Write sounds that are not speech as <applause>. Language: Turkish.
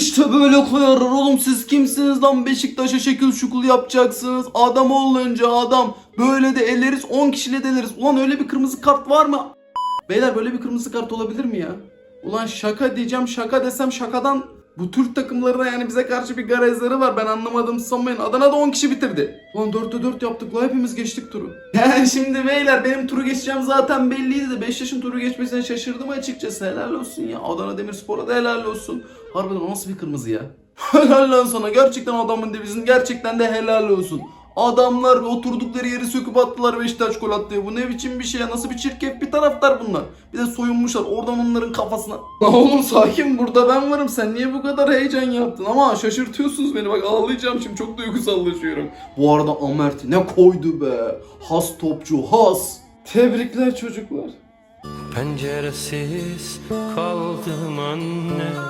İşte böyle koyarlar oğlum siz kimsiniz lan Beşiktaş'a şekil şukul yapacaksınız. Adam olunca adam. Böyle de eleriz 10 kişiyle deleriz. Ulan öyle bir kırmızı kart var mı? Beyler böyle bir kırmızı kart olabilir mi ya? Ulan şaka diyeceğim şaka desem şakadan bu Türk takımlarına yani bize karşı bir garezleri var ben anlamadım sanmayın. Adana'da 10 kişi bitirdi. Ulan 4'te 4 yaptık la hepimiz geçtik turu. <laughs> Yani şimdi beyler benim turu geçeceğim zaten belliydi de 5 yaşın turu geçmesine şaşırdım açıkçası helal olsun ya. Adana Demirspor'a da helal olsun. Harbiden nasıl bir kırmızı ya? <laughs> helal lan sana gerçekten adamın devizin gerçekten de helal olsun. Adamlar oturdukları yeri söküp attılar Beşiktaş gol attı. Bu ne biçim bir şey ya? Nasıl bir çirkef bir taraftar bunlar. Bir de soyunmuşlar oradan onların kafasına. <laughs> Oğlum sakin burada ben varım. Sen niye bu kadar heyecan yaptın? Ama şaşırtıyorsunuz beni. Bak ağlayacağım şimdi çok duygusallaşıyorum. Bu arada Amert ne koydu be. Has topçu has. Tebrikler çocuklar. Penceresiz kaldım anne